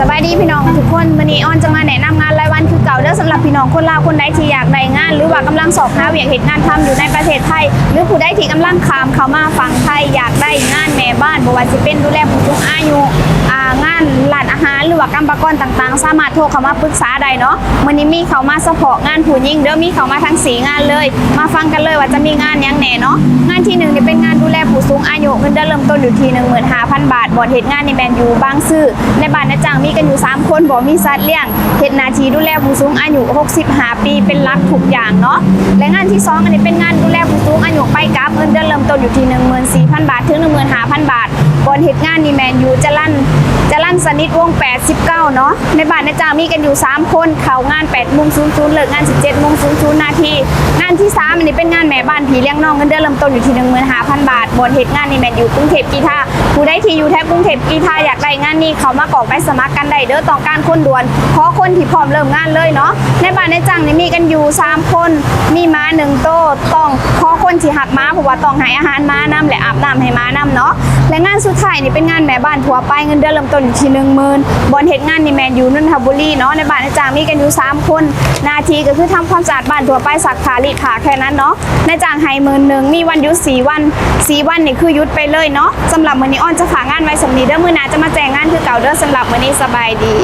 สบายดีพี่น้องทุกคนวันนี้ออนจะมาแนะนำงานรายวันคือเก่าเด้อสำหรับพี่น้องคนลาวคนใดที่อยากได้งาน หรือว่ากำลังสอบหาเวียกเหตุงานทำอยู่ในประเทศไทย หรือผู้ใดที่กำลังขามเข้ามาฝั่งไทยอยากได้งานแม่บ้านบ่ว่าจะเป็นดูแลผู้สูงอายุางานร้านอาหารหรือว่ากรรมกรต่างๆ สามารถโทรเข้ามาปรึกษาได้เนาะวันนี้มีเข้ามาเฉพาะงานผู้หญิงเด้อมีเข้ามาทั้งสีงานเลย มาฟังกันเลยว่าจะมีงานยังแหน่เนาะงานที่หนึ่งเนี่เป็นงานดูแลผู้สูงอายุเงินเดือนเริ่มต้นอยู่ที่ 15,000 บาทบ่อนเหตุงานในแบนอยู่บางซื่อในบ้านในจ้างมีกันอยู่ 3 คนบ่มีสัตว์เลี้ยงเหตุหนาทีดูแลผู้สูงอายุ 65 ปีเป็นหลักทุกอย่างเนาะและงานที่ 2 อันนี้เป็นงานดูแลผู้สูงอายุไปกับเงินเดือนเริ่มต้นอยู่ที่ 14,000 บาทถึง15,000 บาทบ่อนเหตุงานนี่แมนอยู่จะลั่นจะ นสนิทวง 89 เนาะในบ้านในจ้างมีกันอยู่ 3 คนเข้างาน8โมง00เลิกงาน 17โมง00นาทีงานที่ 3 อันนี้เป็นงานแม่บ้านผีเลี้ยงน้องเงินเดือนเริ่มต้นอยู่ที่ 15,000 บาทบนเหตุงานนี่แมนอยู่กรุงเทพกีทาผู้ใดที่อยู่แถบกรุงเทพกีทาอยากได้งานนี้เขามากรอกไปสมัครกันได้เด้อต้องการคนด่วนเพราะคนที่พร้อมเริ่มงานเลยเนาะในบ้านในจ้างนี่มีกันอยู่ 3 คน มีม้าหนึ่งโต๊ะต้องขอคนที่หักม้าเพราะว่าต้องให้อาหารม้านํและอาบน้ำให้ม้านํเนาะและงานสุดท้ายนี่เป็นงานแม่บ้านทั่วไปเงินเดือนเริ่มต้นอยู่ที่หนึ่งหมื่นบอลเหตุงานนี่แมนยู่นนทบุรีเนาะในบ้านอาจารย์มีกันอยู่3คนหนาทีก็คือทำความสะอาดบ้านทั่วไปสักขาลีดผ้าแค่นั้นเนาะในจางให้หมื่นหนึ่งมีวันยุดสี่วันสี่วันนี่คือยุดไปเลยเนาะสำหรับมื้อนี้อ้อนจะฝากงานไว้สำนีเด้อมื้อหน้าจะมาแจ้งงานคือเก่าเด้อสำหรับมื้อนี้สบายดี